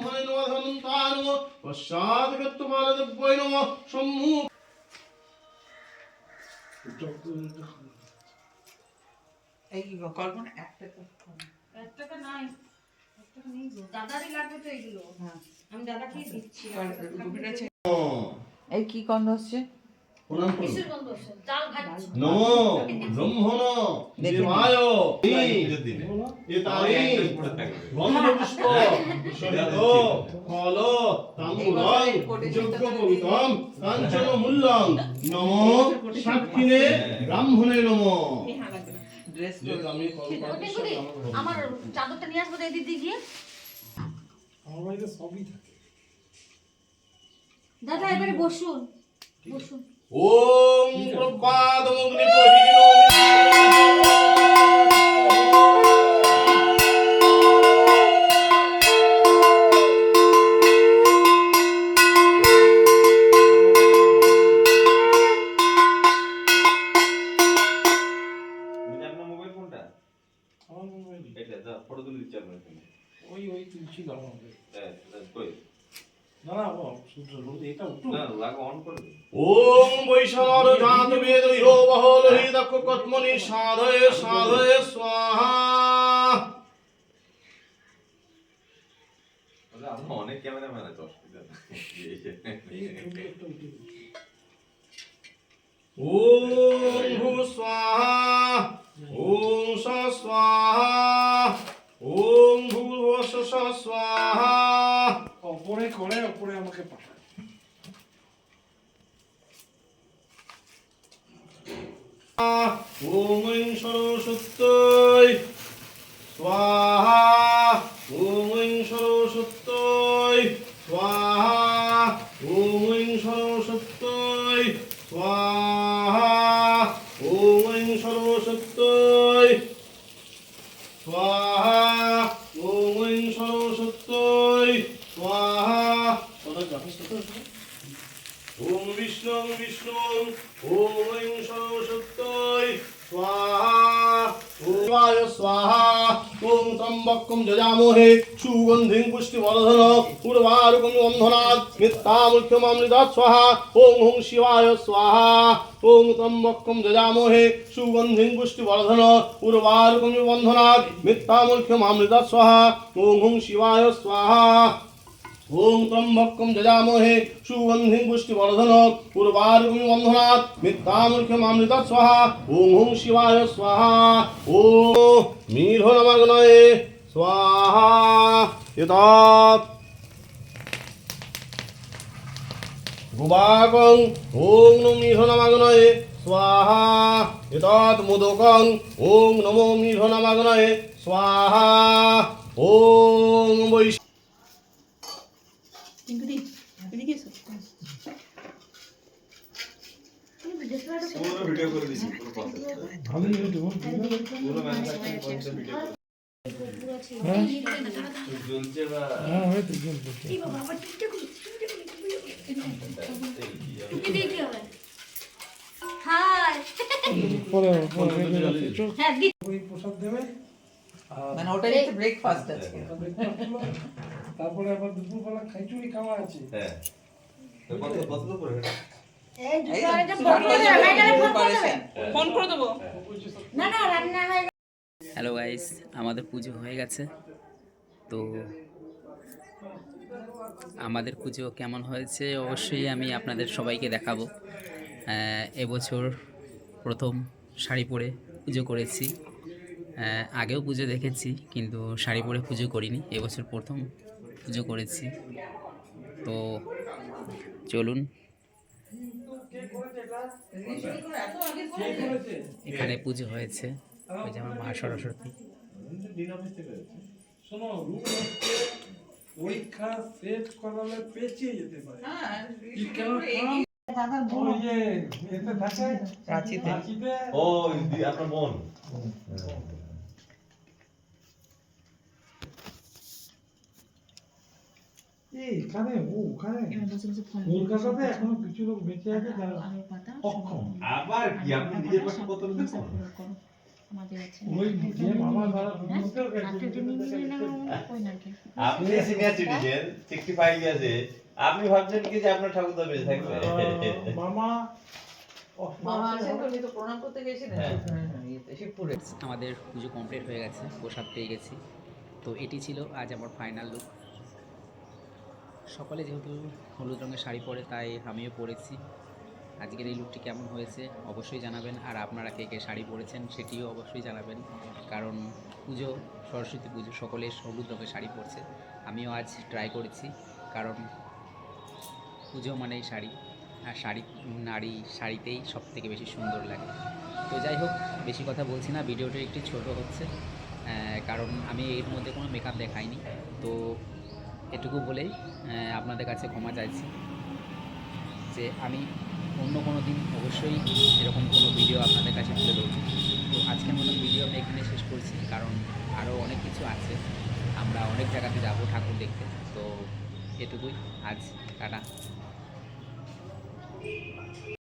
ധനുഷാനുദുംഭനുധനുന്താനോ പശ്ചാത്കത്വമാനദിവ്വൈനോ ശംഭൂ এই কল্পনা? এক টাকা এক টাকা নাই দাদারই লাগবে তো এইগুলো হ্যাঁ। আমি দাদাকেই দিচ্ছি। এই কি গন্ধ হচ্ছে প্রণাম করুন। নমো ব্রহ্মণ। দেবায় গন্ধপুষ্প সহিত ফল তাম্বুলং যজ্ঞ পবিতম কাঞ্চন মূল্যং। নমো সাক্ষিণে ব্রাহ্মণে নমো। আমার চাদরটা নিয়ে আসব দিদি গিয়ে। আমার বাড়িতে সবই থাকে। দাদা এবারে বসুন। বসুন। ওম প্রপাদমগ্নি ওই ওই তুলছিল আমাকে হ্যাঁ কই? ওম বৈষ্ণব জাত বেদ ইহো বহল হৃদক কত্মনি সাধয়ে সাধয়ে স্বাহা। অনেক ক্যামেরাম্যান আছে অসুবিধা ওম ভূ স্বাহা। করে অপরে আমাকে পাঠায় ওম ঐং সরস্বত্যৈ স্বাহা ওম ঐং সরস্বত্যৈ স্বাহা ওম ঐং সরস্বত্যৈ স্বাহা ওম ঐং সরস্বত্যৈ স্বাহা ওম ঐং সরস্বত্যৈ স্বাহা ওরা যথেষ্ট তো আছে? ওম বিষ্ণু। বিষ্ণু ওম ঐং সরস্বত্যৈ স্বাহা স্বাহা। ওম ত্রম্বকম যজামহে সুগন্ধিং পুষ্টিবর্ধন উর্বারুকম বন্ধনাৎ মিথ্যামৃত্যুমামৃতাৎ স্বাহা। ওম হুং শিবায় স্বাহা। ওম ত্রম্বকম যজামহে সুগন্ধিং পুষ্টিবর্ধন উর্বারুকম বন্ধনাৎ মিথ্যামৃত্যুমামৃতাৎ স্বাহা। ওম হুং শিবায় স্বাহা। ওম ত্রম্বকম যজামহে সুগন্ধিং পুষ্টিবর্ধন পূর্বার্গুমি বন্ধনাৎ মিথ্যামূর্খমামৃত স্বাহা। ওম হুং শিবায় স্বাহা। ওম মিঢ়নমাগ্নয়ে স্বাহা। এতৎ। গুবাকং ওং নম মিঢ়নমাগ্নয়ে স্বাহা। এতৎ মোদকং ওং নমো মিঢ়নমাগ্নয়ে স্বাহা। ওং বৈশ পুরো ভিডিও করে দিচ্ছি পুরো process টা। আমি ইউটিউব পুরো manufacturing process টা ভিডিও করে জ্বলছে বা হ্যাঁ হয়তো পরে হ্যাঁ মানে ওটাই ব্রেকফাস্ট আজকে। তারপরে আবার দুপুরবেলা খিচুড়ি খাওয়া আছে। হ্যাঁ। কত করে? হ্যালো গাইস আমাদের পুজো হয়ে গেছে। তো আমাদের পুজো কেমন হয়েছে অবশ্যই আমি আপনাদের সবাইকে দেখাবো। এবছর প্রথম শাড়ি পরে পুজো করেছি। আগেও পুজো দেখেছি কিন্তু শাড়ি পরে পুজো করিনি। এবছর প্রথম পুজো করেছি। তো চলুন এখানে পুজো হয়েছে ওই যে আমার মা সরস্বতী। শোনো হচ্ছে পরীক্ষা সেট করালে পেঁচিয়ে যেতে পারে। হ্যাঁ কি কেন ওই যে এতে থাকে? রাঁচিতে। ও আপনার মন এখানে ও ওখানে। কলকাতাতে এখনও কিছু লোক বেঁচে আছে যারা অক্ষম। আবার কি? আপনি নিজের পাশে কত লোক ওই যে মামা দ্বারা হোটেল গেছে আপনি সিনিয়র সিটিজেন সিক্সটি ফাইভ ইয়ার্সে আপনি ভাবছেন কি যে আপনার ঠাকুর তো বেঁচে থাকবে? মামা হ্যাঁ। হ্যাঁ, আমাদের পুজো কমপ্লিট হয়ে গেছে প্রসাদ পেয়ে গেছি। তো এটি ছিল আজ আমার ফাইনাল লুক সকলে যেহেতু হলুদ রঙের শাড়ি পরে, তাই আমিও পরেছি। আজকের এই লুকটি কেমন হয়েছে অবশ্যই জানাবেন। আর আপনারা কে কে শাড়ি পরেছেন সেটিও অবশ্যই জানাবেন। কারণ পুজো, সরস্বতী পুজো, সকলে হলুদ রঙের শাড়ি পরছে। আমিও আজ ট্রাই করেছি, কারণ পুজো মানেই শাড়ি। আর শাড়ি, নারী শাড়িতেই সব থেকে বেশি সুন্দর লাগে। তো যাই হোক, বেশি কথা বলছি না, ভিডিওটি একটু ছোট হচ্ছে। কারণ আমি এর মধ্যে কোনো মেকআপ দেখাইনি। তো এটুকু বলেই আপনাদের কাছে ক্ষমা চাইছি যে আমি অন্য কোনো দিন অবশ্যই এরকম কোনো ভিডিও আপনাদের কাছে তুলে ধরব। তো আজকের মতন ভিডিও আমি এখানে শেষ করছি, কারণ আরও অনেক কিছু আছে। আমরা অনেক জায়গাতে যাব ঠাকুর দেখতে। তো এটুকুই, আজ টাটা।